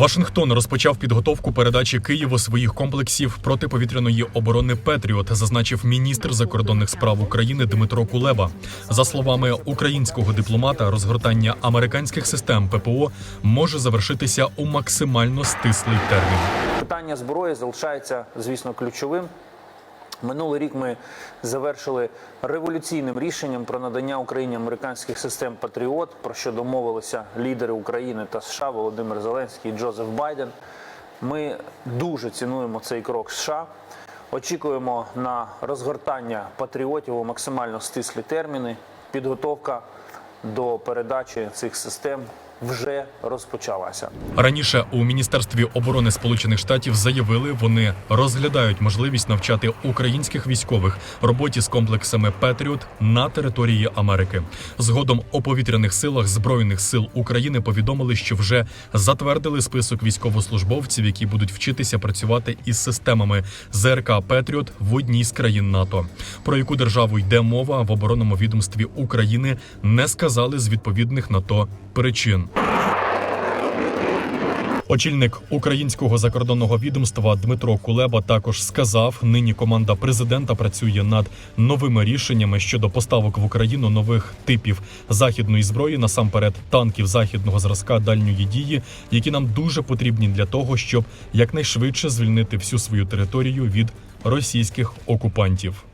Вашингтон розпочав підготовку передачі Києву своїх комплексів протиповітряної оборони Петріот, зазначив міністр закордонних справ України Дмитро Кулеба. За словами українського дипломата, розгортання американських систем ППО може завершитися у максимально стислий термін. Питання зброї залишається, звісно, ключовим. Минулий рік ми завершили революційним рішенням про надання Україні американських систем Патріот, про що домовилися лідери України та США Володимир Зеленський і Джозеф Байден. Ми дуже цінуємо цей крок США. Очікуємо на розгортання патріотів у максимально стислі терміни. Підготовка до передачі цих систем вже розпочалася. Раніше у міністерстві оборони Сполучених Штатів заявили, вони розглядають можливість навчати українських військових роботі з комплексами Петріот на території Америки. Згодом у повітряних силах збройних сил України повідомили, що вже затвердили список військовослужбовців, які будуть вчитися працювати із системами ЗРК Петріот в одній з країн НАТО. Про яку державу йде мова в оборонному відомстві України не сказали з відповідних на то причин. Очільник українського закордонного відомства Дмитро Кулеба також сказав: нині команда президента працює над новими рішеннями щодо поставок в Україну нових типів західної зброї, насамперед танків західного зразка дальньої дії, які нам дуже потрібні для того, щоб якнайшвидше звільнити всю свою територію від російських окупантів.